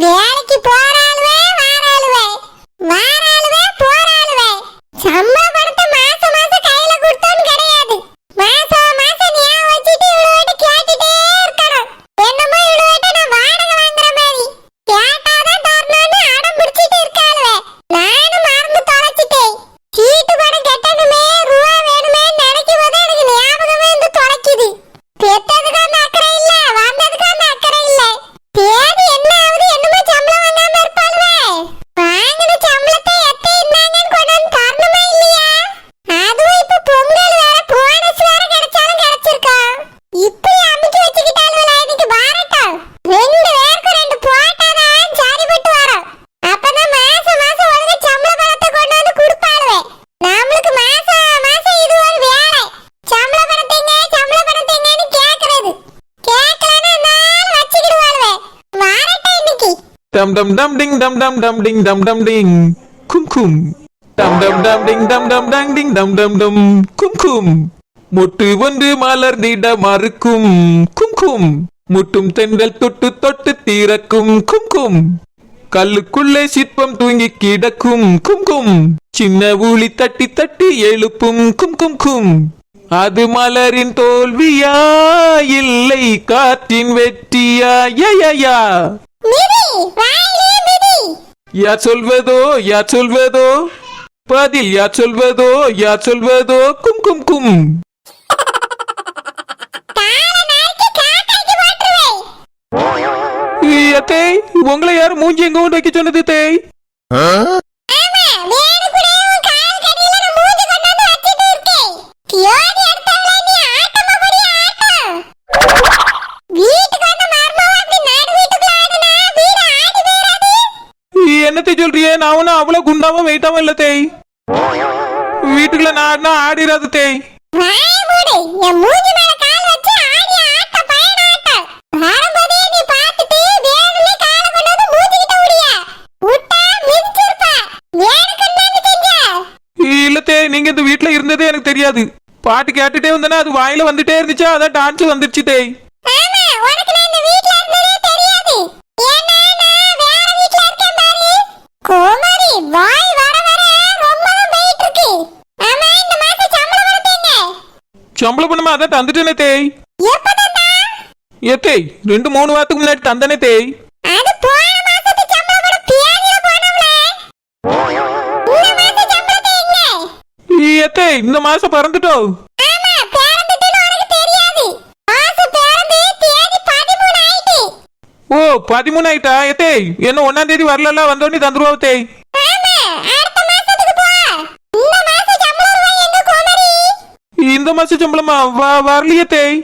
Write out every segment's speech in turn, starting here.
வேலைக்கு போறாளுவே வாராளுவே வாராளுவே போறாளுவே சம்பள பணத்தை மாசம் மாசம் கையில கொடுத்தோன்னு கிடையாது மாசம் மாசம் ஞாபகம் வச்சுட்டு இவ்வளோட்ட கேட்டுட்டே இருக்கணும் என்னமோ இவ்வளோட்ட நான் வாடகை வாங்குற மாதிரி கேட்டாதான் தரணும்னு அடம் பிடிச்சிட்டு இருக்காளுவே நானும் மறந்து தொலைச்சிட்டேன் சீட்டு பணம் கட்டணுமே ரூபா வேணுமே நினைக்கும் போது எனக்கு ஞாபகமே வந்து தொலைக்குது பெத்ததுக்கு அந்த அக்கறை இல்ல வந்ததுக்கு அந்த அக்கறை இல்ல தேதி என்ன ஆகுது என்னமோ சம்பளம் வாங்காம இருப்பாளுவே வாங்கின சம்பளத்தை எத்த இருந்தாங்கன்னு கொண்டு வந்து தரணுமா இல்லையா அதுவும் இப்ப பொங்கல் வேற போனஸ் வேற கிடைச்சாலும் கிடைச்சிருக்கோம் இப்படி அமைச்சு வச்சுக்கிட்டாளுவல இன்னைக்கு வாரட்டும் ரெண்டு பேருக்கு ரெண்டு போட்டாதான் சரிப்பட்டு வரும் அப்பதான் மாசம் மாசம் ஒழுங்கா சம்பள பணத்தை கொண்டு வந்து கொடுப்பாளுவே நம்மளுக்கு மாசம் மாசம் இது ஒரு வேலை சம்பள பணத்தைங்க சம்பள பணத்தைங்கன்னு கேக்குறது கேட்கலன்னா நாள் வச்சுக்கிடுவாளுவே வாரட்டும் இன்னைக்கு டம் டம் டம் டிங் டம் டம் டம் டிங் டம் டம் டிங் கும்கும் டம் டம் டம் டிங் டம் டம் டங் டிங் டம் டம் டம் கும் கும் மொட்டு ஒன்று மலர்ந்திட மறுக்கும். கும் முட்டும் தென்றல் தொட்டு தொட்டு தீரக்கும் கும்கும் கல்லுக்குள்ளே சிற்பம் தூங்கி கிடக்கும். கும்கும் சின்ன ஊழி தட்டி தட்டி எழுப்பும். கும்கும் கும் கும். அது மலரின் தோல்வியா? இல்லை காற்றின் வெற்றியா? யா. யார் சொல்வதோ யார் சொல்வதோ? பதில் யார் சொல்வதோ யார் சொல்வதோ? கும் கும் கும். அத்தே உங்களை யார் மூஞ்சி எங்க கொண்டு வைக்க சொன்னது தேய் விடியா விட்டா மிதிச்சிருப்ப. வேணுக்குன்னு செஞ்ச இல்ல தேய் நீங்க இந்த வீட்டுல இருந்ததே எனக்கு தெரியாது. பாட்டு கேட்டுட்டே வந்தேன்னா அது வாயில வந்துட்டே இருந்துச்சா அதான் டான்ஸ் வந்துருச்சு தேய். ஆமா உனக்கு நான் இந்த வீட்ல இருந்ததே தெரியாது. ஏன்னா நான் வேற வீட்ல இருக்கேன் பாரு கோமாரி வாய் வர வர ரொம்ப போயிட்டு இருக்கு ஆமா இந்த மாசம் சம்பளம் வரது என்ன சம்பளம் பண்ணுமா அதான் தந்துட்டேனே தேய். ஏ தேய் ரெண்டு மூணு வாரத்துக்கு முன்னாடி தந்தனே தேய். ஏத்தே இந்த மாசம் பறந்துட்டோம் ஆமா பிறந்துட்டுன்னு உனக்கு தெரியாது. மாசம் பிறந்து தேதி பதிமூணு ஆயிட்டு. ஓ பதிமூணு ஆயிட்டா? ஏத்தே என்ன ஒன்னாம் தேதி வரல வந்தோடனே தந்துருவா தேய் ஆமா அடுத்த மாசத்துக்கு போ இந்த மாசம் சம்பளம் ரூபாய் எங்க கோமரி இந்த மாசம் சம்பளமா வரலையே தேய்.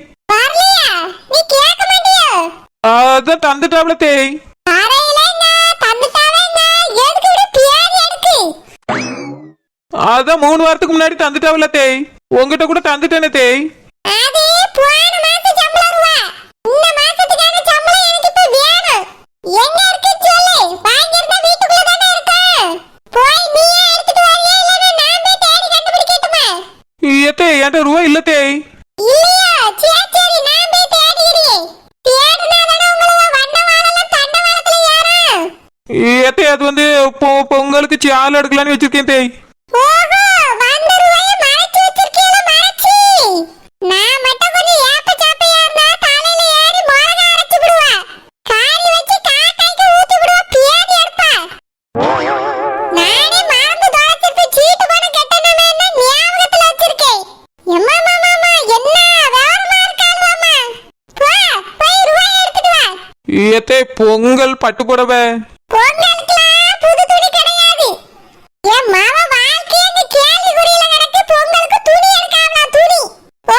அதான் தந்துட்டாப்ல தேய். அதான் மூணு வாரத்துக்கு முன்னாடி தந்துட்டாப்ல தேய். உங்ககிட்ட கூட தந்துட்டேனே தேய். இந்த மாசத்துக்கான சம்பளம் எனக்கு இப்ப வேணும். எங்க இருக்கு சொல்லு வாங்கியிருந்தா வீட்டுக்குள்ள தானே இருக்கு போய் நீயே எடுத்துட்டு வரியா இல்லைன்னா நான் போய் தேடி கண்டுபிடிக்கட்டுமா ஏத்தே என்கிட்ட ரூபா இல்ல தேய் இல்லையா சரி சரி நான் போய் தேடிக்கிறேன் தேடினா தானே உங்களை வண்டவாளம் தண்டவாளத்துல ஏறும் ஏத்தே அது வந்து பொங்கலுக்கு சால் எடுக்கலான்னு வச்சிருக்கேன் தேய்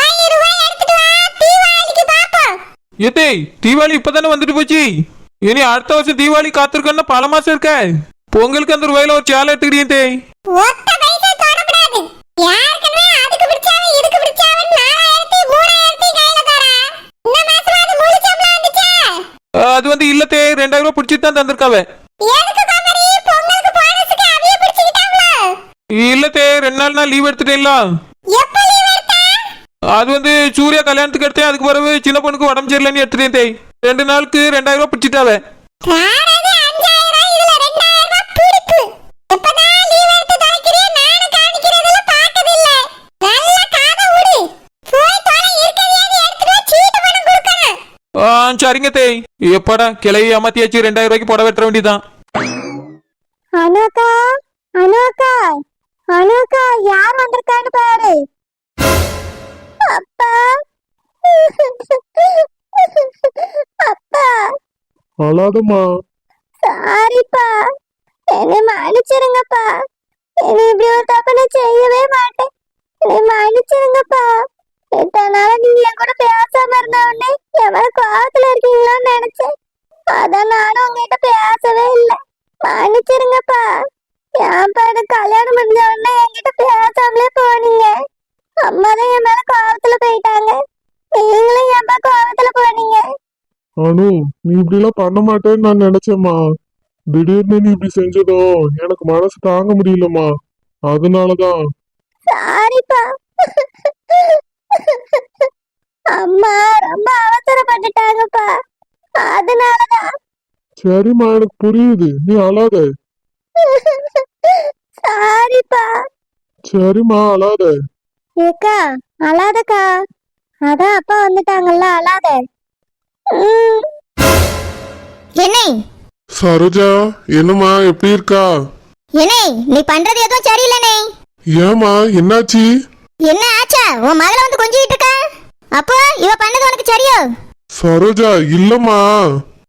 எடுத்துட்டு வா தீபாவளிக்கு பாப்போம் ஏத்தே தீபாவளி இப்பதானே வந்துட்டு போச்சு? இனி அடுத்த வருஷம் தீபாவளி காத்திருக்கன்னு பல மாசம் இருக்க. பொங்கலுக்கு அந்த ரூபாயில ஒரு சேலை எடுத்துக்கிறீங்க தேய் ஒத்த பைசா தொடக்கூடாது யாருக்குமே அதுக்கு பிடிச்சாவன் இதுக்கு பிடிச்சாவன் நாலாயிரத்தி மூணாயிரத்தி கையில தரா இந்த மாசம் அது முழு சம்பளம் வந்துச்சா அது வந்து இல்ல தேய் ரெண்டாயிரம் ரூபாய் பிடிச்சிட்டு தான் தந்திருக்காவ. எதுக்கு கமரி பொங்கலுக்கு போனஸுக்கு அவிய பிடிச்சிக்கிட்டாங்களோ? இல்ல தேய் ரெண்டு நாள் நான் லீவ் எடுத்துட்டேன்ல. அது வந்து சூர்யா கல்யாணத்துக்கு எடுத்தேன். அதுக்கு பிறகு சின்ன பொண்ணுக்கு உடம்பு சரியில்லைன்னு எடுத்துட்டேன் தேய் ரெண்டு நாளுக்கு ரெண்டாயிரம் ரூபாய் பிடிச்சிட்டாவ. சரிங்க தேய் எப்படா கிளையை ஏமாத்தியாச்சு ரெண்டாயிரம் ரூபாய்க்கு புடவை வெட்ட வேண்டியதான் அனுக்கா அனுக்கா அனுக்கா யார் வந்திருக்கான்னு பாரு. அப்பா. அப்பா. அழாதம்மா. சாரிப்பா. என்னை மன்னிச்சிருங்கப்பா. என்னை இப்படி ஒரு தப்பு நான் செய்யவே மாட்டேன். என்னை மன்னிச்சிருங்கப்பா. இத்தனை நாளா நீங்க என் கூட பேசாம இருந்த உடனே எவ்வளவு கோவத்துல இருக்கீங்களோன்னு நினைச்சேன். அதான் நானும் உங்ககிட்ட பேசவே இல்லை. மன்னிச்சிருங்கப்பா. ஏன்ப்பா எனக்கு கல்யாணம் முடிஞ்ச உடனே என்கிட்ட பேசாமலே போனீங்க. அம்மா தான் என் மேல கோவத்துல போயிட்டாங்க. நீங்களும் ஏன்ப்பா கோவத்துல போனீங்க? அனு நீ இப்படிலாம் பண்ண மாட்டேன்னு நான் நினைச்சேம்மா. திடீர்னு நீ இப்படி செஞ்சதும் எனக்கு மனசு தாங்க முடியலம்மா. அதனாலதான். சாரிப்பா அம்மா ரொம்ப அவசரப்பட்டுட்டாங்கப்பா. அதனாலதான். சரிம்மா எனக்கு புரியுது. நீ அழாத. சாரிப்பா. சரிம்மா அழாத. ஏக்கா அழாதக்கா. அதான் அப்பா வந்துட்டாங்கல்ல அழாத. என்னை? சரோஜா என்னம்மா எப்படி இருக்கா? என்னை நீ பண்றது எதுவும் சரியில்லைனே. ஏம்மா என்னாச்சு? என்ன ஆச்சா? உன் மகளை வந்து கொஞ்சிட்டு இருக்க? அப்போ இவ பண்ணது உனக்கு சரியோ? சரோஜா இல்லம்மா.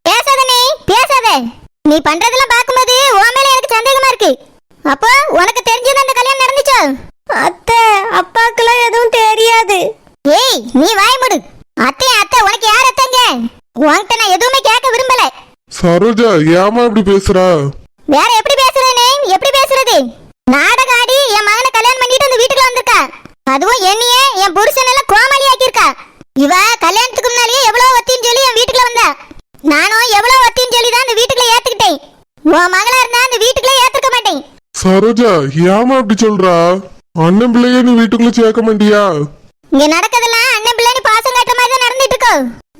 பேசாதனே பேசாத. நீ பண்றதெல்லாம் பார்க்கும்போது உன் மேல எனக்கு சந்தேகமா இருக்கு. அப்போ உனக்கு தெரிஞ்சது அந்த கல்யாணம் நடந்துச்சோ? அத்தை அப்பாக்கெல்லாம் எதுவும் தெரியாது. ஏய் நீ வாய் மூடு. அத்தை அத்தை உனக்கு யார் அத்தைங்க? உன்கிட்ட நான் எதுவுமே கேட்க விரும்பல. சரோஜா ஏம்மா இப்படி பேசுறா? வேற எப்படி பேசுறேனே எப்படி பேசுறது? நாடக ஆடி என் மகனை கல்யாணம் பண்ணிட்டு அந்த வீட்டுக்குள்ள வந்திருக்கா அதுவும் என்னையே? என் புருஷன் எல்லாம் கோமாளி ஆக்கியிருக்கா இவ கல்யாணத்துக்கு முன்னாலேயே எவ்வளவு வத்தின்னு சொல்லி என் வீட்டுக்குள்ள வந்தா. நானும் எவ்வளவு வத்தின்னு சொல்லி தான் அந்த வீட்டுக்குள்ள ஏத்துக்கிட்டேன். உன் மகளா இருந்தா அந்த வீட்டுக்குள்ள ஏத்துக்க மாட்டேன். சரோஜா ஏம்மா இப்படி சொல்றா? அண்ணன் பிள்ளைய நீ வீட்டுக்குள்ள சேர்க்க மாட்டியா? இங்க நடக்கிறதெல்லாம் அண்ணன் பிள்ளை பாசம் காட்டுற மாதிரி தான் நடந்துட்டு இருக்கு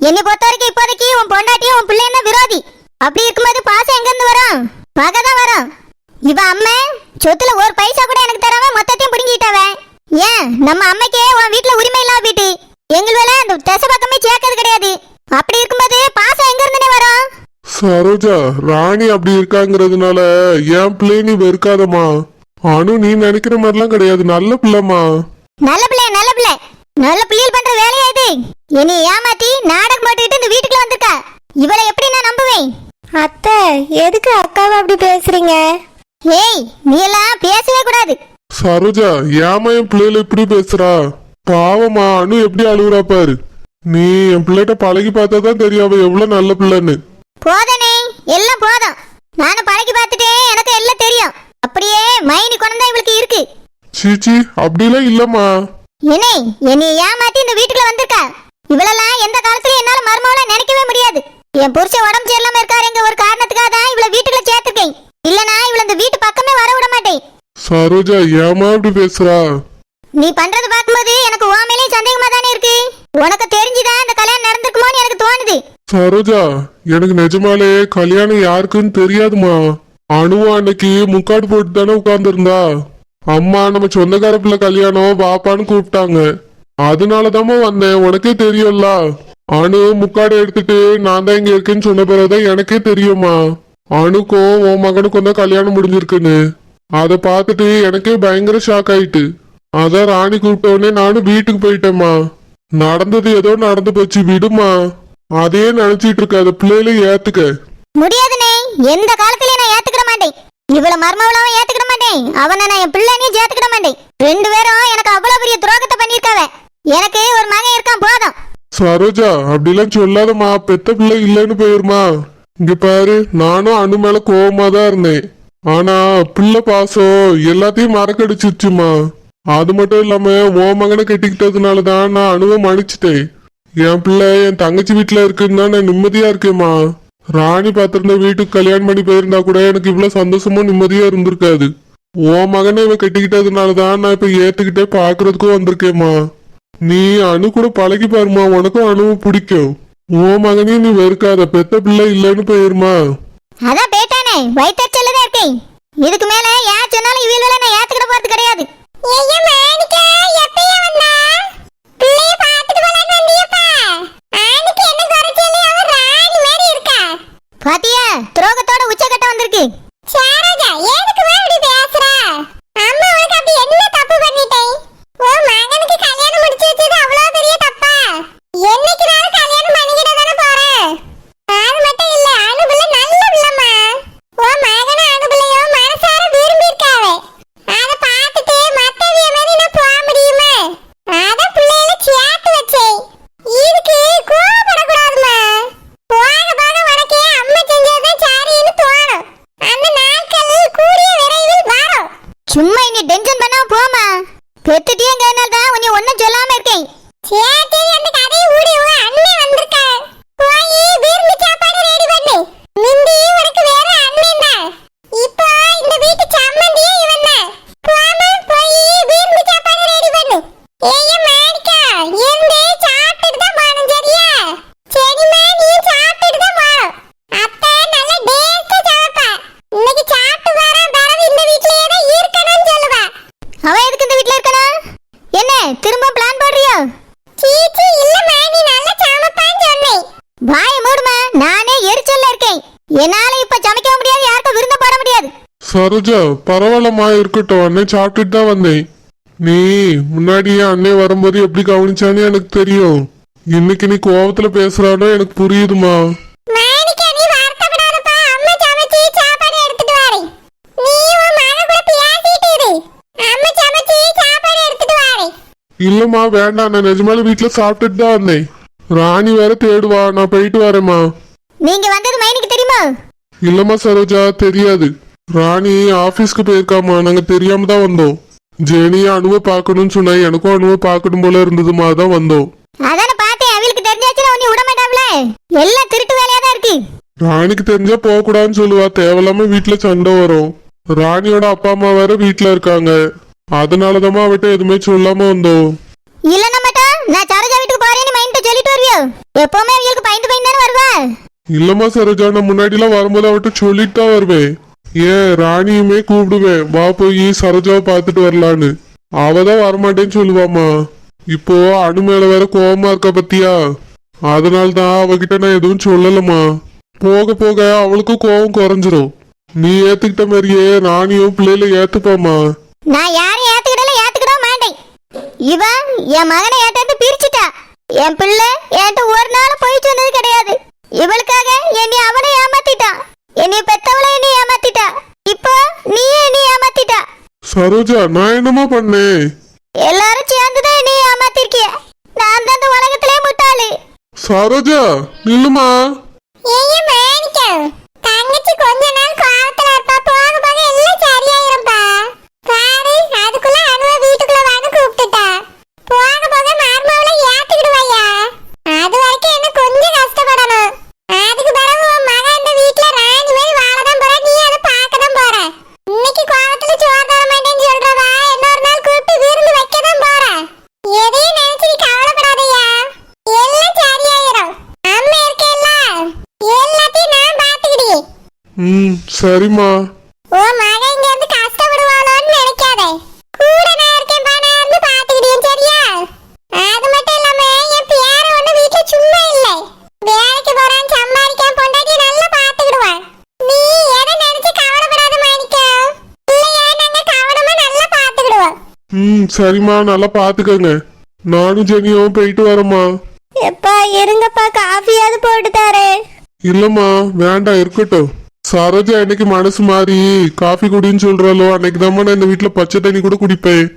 என்னை பொறுத்த வரைக்கும் இப்போதைக்கு உன் பொண்டாட்டியும் உன் பிள்ளையும் தான் விரோதி? அப்படி இருக்கும்போது பாசம் எங்க இருந்து வரும்? பகை தான் வரும். இவ அம்மா சொத்துல ஒரு பைசா கூட ஏன்? நம்ம அம்மைக்கே உன் வீட்டுல உரிமை இல்லாம போயிட்டு எங்கள் வேலை அந்த தசை பக்கமே சேர்க்கறது கிடையாது. அப்படி இருக்கும்போது பாசம் எங்க இருந்துனே வரும்? சரோஜா ராணி அப்படி இருக்காங்கிறதுனால என் பிள்ளை நீ வெறுக்காதம்மா. அனு நீ நினைக்கிற மாதிரிலாம் கிடையாது. நல்ல பிள்ளைம்மா. நல்ல பிள்ளை நல்ல பிள்ளை. நல்ல பிள்ளைகள் பண்ற வேலையா இது? என்னை ஏமாத்தி நாடகம் போட்டுக்கிட்டு இந்த வீட்டுக்குள்ள வந்திருக்கா. இவளை எப்படி நான் நம்புவேன்? அத்தை எதுக்கு அக்காவை அப்படி பேசுறீங்க? ஏய் நீ எல்லாம் பேசவே கூடாது. சரோஜா ஏமா என் பிள்ளைல இப்படி பேசுறா? பாவமா அனு எப்படி அழுகுறா பாரு. நீ என் பிள்ளைகிட்ட பழகி பார்த்தா தான் தெரியும் அவ எவ்வளவு நல்ல பிள்ளைன்னு. போதனே எல்லாம் போதும். நானும் பழகி பார்த்துட்டேன் எனக்கு எல்லாம் தெரியும். அப்படியே மைனி குணம் இவளுக்கு இருக்கு. சீச்சி அப்படிலாம் இல்லம்மா. என்னே என்னை ஏமாத்தி இந்த வீட்டுக்குள்ள வந்திருக்கா? இவளெல்லாம் எந்த காலத்துலயும் என்னால மருமவள நினைக்கவே முடியாது. என் புருஷன் உடம்பு சரியில்லாம இருக்காருங்க ஒரு காரணத்துக்காக தான் இவளை வீட்டுக்குள்ள சேர்த்திருக்கேன் இல்லனா இவள இந்த வீட்டு பக்கமே வர விட மாட்டேன் சரோஜா ஏமா இப்படி பேசுறா? நீ பண்றது பார்க்கும்போது எனக்கு உன் மேலேயும் சந்தேகமா தானே இருக்கு? உனக்கு தெரிஞ்சுதான் இந்த கல்யாணம் நடந்திருக்குமோன்னு எனக்கு தோணுது. சரோஜா எனக்கு நிஜமாலே கல்யாணம் யாருக்குன்னு தெரியாதுமா அணுவா அன்னைக்கு முக்காடு போட்டு தானே உட்கார்ந்துருந்தா. அம்மா நம்ம சொந்தக்கார பிள்ளை கல்யாணம் பாப்பான்னு கூப்பிட்டாங்க. அதனாலதாம்மா வந்தேன் உனக்கே தெரியும்ல. அணு முக்காடு எடுத்துட்டு நான் தான் இங்க இருக்கேன்னு சொன்ன பிறகுதான் எனக்கே தெரியுமா அணுக்கும் உன் மகனுக்கும் தான் கல்யாணம் முடிஞ்சிருக்குன்னு. அதை பார்த்துட்டு எனக்கே பயங்கர ஷாக் ஆயிட்டு. அதான் ராணி கூப்பிட்ட உடனே நானும் வீட்டுக்கு போயிட்டேம்மா. நடந்தது ஏதோ நடந்து போச்சு விடுமா அதையே நினைச்சிட்டு இருக்காத பிள்ளையில ஏத்துக்க. முடியாதுனே எந்த காலத்திலயும் நான் ஏத்துக்கிட மாட்டேன். இவ்வளவு மர்மவளாவும் ஏத்துக்கிட மாட்டேன். அவனை நான் என் பிள்ளைனையும் சேர்த்துக்கிட மாட்டேன். ரெண்டு பேரும் எனக்கு அவ்வளவு பெரிய துரோகத்தை பண்ணிருக்காவ எனக்கு ஒரு மகன் இருக்கான் போதும். சரோஜா அப்படிலாம் சொல்லாதம்மா. பெத்த பிள்ளை இல்லைன்னு போயிருமா. இங்க பாரு நானும் அணு மேல கோவமா தான் இருந்தேன். ஆனா பிள்ளை பாசம் எல்லாத்தையும் மறக்கடிச்சிருச்சுமா. அது மட்டும் இல்லாம ஓ மகனை கட்டிக்கிட்டதுனால தான் நான் அணுவை மன்னிச்சிட்டேன். என் பிள்ளை என் தங்கச்சி வீட்டுல இருக்குன்னு தான் நான் நிம்மதியா இருக்கேம்மா. ராணி பாத்திருந்த வீட்டுக்கு கல்யாணம் பண்ணி போயிருந்தா கூட எனக்கு இவ்வளவு சந்தோஷமும் நிம்மதியா இருந்திருக்காது. ஓ மகனை இவன் கட்டிக்கிட்டதுனால தான் நான் இப்ப ஏத்துக்கிட்டே பாக்குறதுக்கும் வந்திருக்கேம்மா. நீ அணு கூட பழகி பாருமா உனக்கும் அணுவை பிடிக்கும். ஓ மகனையும் நீ வெறுக்காத பெத்த பிள்ளை இல்லைன்னு போயிருமா அதான் பேட்டானே இதுக்கு மேல யார் சொன்னாலும் இவங்கள நான் ஏத்துக்கிட போறது கிடையாது. பாத்தியா துரோகத்தோட உச்சக்கட்ட வந்திருக்கு. சாரோஜா ஏதுக்கு மேல சும்மா இனி டென்ஷன் பண்ணாம போமா பெத்துட்டியே கைனால் சரோஜா பரவாயில்லம்மா இருக்கட்டும். அண்ணன் சாப்பிட்டுட்டு தான் வந்தேன். நீ முன்னாடியே அண்ணன் வரும்போது எப்படி கவனிச்சான்னு எனக்கு தெரியும். இன்னைக்கு நீ கோவத்துல பேசுறானோ எனக்கு புரியுதுமா இல்லம்மா வேண்டாம். நான் நிஜமால வீட்டுல சாப்பிட்டுட்டு தான் வந்தேன். ராணி வேற தேடுவா. நான் போயிட்டு வரேம்மா. நீங்க வந்தது மைனிக்கு தெரியுமா? இல்லம்மா சரோஜா தெரியாது. ராணி ஆபீஸ்க்கு போயிருக்காமா? நாங்க தெரியாம தான் வந்தோம். ஜெனியை அணுவை பார்க்கணும்னு சொன்னா எனக்கும் அணுவை பார்க்கணும் போல இருந்ததுமா தான் வந்தோம். அதானே பார்த்தேன் அவளுக்கு தெரிஞ்சாச்சுன்னா உன்னை விட மாட்டாப்ல? எல்லாம் திருட்டு வேலையா தான் இருக்கு. ராணிக்கு தெரிஞ்சா போக கூடாதுன்னு சொல்லுவா. தேவையில்லாம வீட்டுல சண்டை வரும். ராணியோட அப்பா அம்மா வேற வீட்டுல இருக்காங்க. அதனாலதான் அவட்ட எதுவுமே சொல்லாம வந்தோம். இல்லன்னா மட்டும் நான் சரோஜா வீட்டுக்கு போறேன்னு மைண்ட் சொல்லிட்டு வருவியோ எப்பவுமே அவங்களுக்கு பயந்து பயந்து தானே வருவா? இல்லம்மா சரோஜா நான் முன்னாடிலாம் வரும்போது அவட்ட சொல்லிட்டு தான் வருவேன். ஏன் ராணியுமே கூப்பிடுவேன் வா போய் சரோஜாவை பார்த்துட்டு வரலான்னு. அவ தான் வரமாட்டேன்னு சொல்லுவாமா இப்போ அணு மேல வேற கோவமா இருக்கா பத்தியா? அதனால தான் அவகிட்ட நான் எதுவும் சொல்லலம்மா. போக போக அவளுக்கும் கோவம் குறைஞ்சிரும். நீ ஏத்துக்கிட்ட மாதிரியே ராணியும் பிள்ளையில ஏத்துப்பாமா நான் யாரையும் ஏத்துக்கிடல ஏத்துக்கிட மாட்டேன். இவன் என் மகனை ஏத்தாந்து பிரிச்சுட்டா. என் பிள்ளை என்கிட்ட ஒரு நாள் போயிட்டு வந்தது கிடையாது. இவளுக்காக என்னை அவனை ஏமாத்திட்டான். என்னை பெத்தவளை என்னை ஏமாத்திட்டா. இப்போ நீ என்னை ஏமாத்திட்டா. சரோஜா நான் என்னம்மா பண்ணேன். எல்லாரும் சேர்ந்துதான் என்னை ஏமாத்திருக்கிய. நான் தான் இந்த உலகத்திலே முட்டாளு. சரோஜா நில்லுமா ஏன் மாணிக்கம் தங்கச்சி கொஞ்ச நாள் கோவத்துல இருப்பா போக போக எல்லாம் சரியாயிரும்பா பாரு அதுக்குள்ள அணுவ வீட்டுக்குள்ள வான்னு கூப்பிட்டுட்டா போக போக மார்மாவில ஏத்துக்கிடுவாயா அது வரைக்கும் என்ன கொஞ்சம் கஷ்டப்படணும் அதுக்கு பிறகு உன் மகன் இந்த வீட்டுல ராணி மாதிரி வாழதான் போற நீ அதை பார்க்கதான் போற இன்னைக்கு கோவத்துல சோறு தர மாட்டேன்னு சொல்றவா இன்னொரு நாள் கூப்பிட்டு விருந்து வைக்கதான் போற எதையும் நினைச்சு நீ கவலைப்படாதயா எல்லாம் சரியாயிரும் அம்மா இருக்கேல்ல எல்லாத்தையும் நான் பாத்துக்கிட்டேன் ம் சரிம்மா. ஓ மகன் இங்க இருந்து கஷ்டப்படுவாளோன்னு நினைக்காத. கூட நான் இருக்கேன் பா நான் இருந்து பாத்துக்கிட்டேன் சரியா? அது மட்டும் இல்லாம என் பேர ஒண்ணு வீட்டுல சும்மா இல்லை. வேலைக்கு போறான் சம்பாதிக்கான் பொண்டாட்டி நல்லா பாத்துக்கிடுவான் நீ எதை நினைச்சு கவலைப்படாத மாணிக்கம் இல்லையா நாங்க கவனமா நல்லா பாத்துக்கிடுவோம் ம் சரிம்மா நல்லா பாத்துக்கோங்க நானும் ஜெனியும் போயிட்டு வரேம்மா. எப்பா இருங்கப்பா காஃபியாவது போட்டு தரேன். இல்லம்மா வேண்டாம் இருக்கட்டும். சரோஜா என்னைக்கு மனசு மாறி காஃபி குடின்னு சொல்றாளோ அன்னைக்கு தான் நான் இந்த வீட்டுல பச்சை தண்ணி கூட குடிப்பேன்.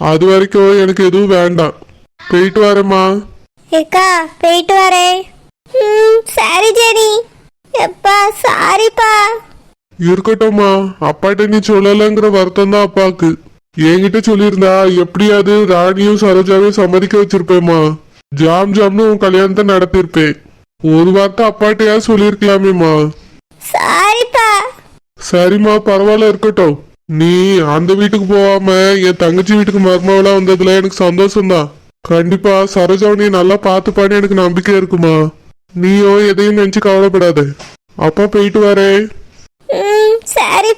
அது வரைக்கும் எனக்கு எதுவும் வேண்டாம். போயிட்டு வரேம்மா. ஏக்கா போயிட்டு வரேன். ம் சரி ஜெனி. எப்பா சாரிப்பா இருக்கட்டும்மா அப்பாட்ட நீ சொல்லலைங்கிற வருத்தம் தான் அப்பாவுக்கு என்கிட்ட சொல்லியிருந்தா எப்படியாவது ராணியும் சரோஜாவையும் சம்மதிக்க வச்சிருப்பேம்மா. ஜாம் ஜாம்னு உன் கல்யாணத்தை நடத்திருப்பேன் ஒரு வார்த்தை அப்பாட்டையா சொல்லியிருக்கலாமேம்மா. சாரிப்பா. சரிம்மா பரவாயில்ல இருக்கட்டும். நீ அந்த வீட்டுக்கு போகாம என் தங்கச்சி வீட்டுக்கு மருமவளா வந்ததுல எனக்கு சந்தோஷம்தான். கண்டிப்பா சரோஜாவை நீ நல்லா பார்த்துப்பான்னு எனக்கு நம்பிக்கை இருக்குமா? நீயும் எதையும் நினைச்சு கவலைப்படாத. அப்பா போயிட்டு வரேன். ம் சரி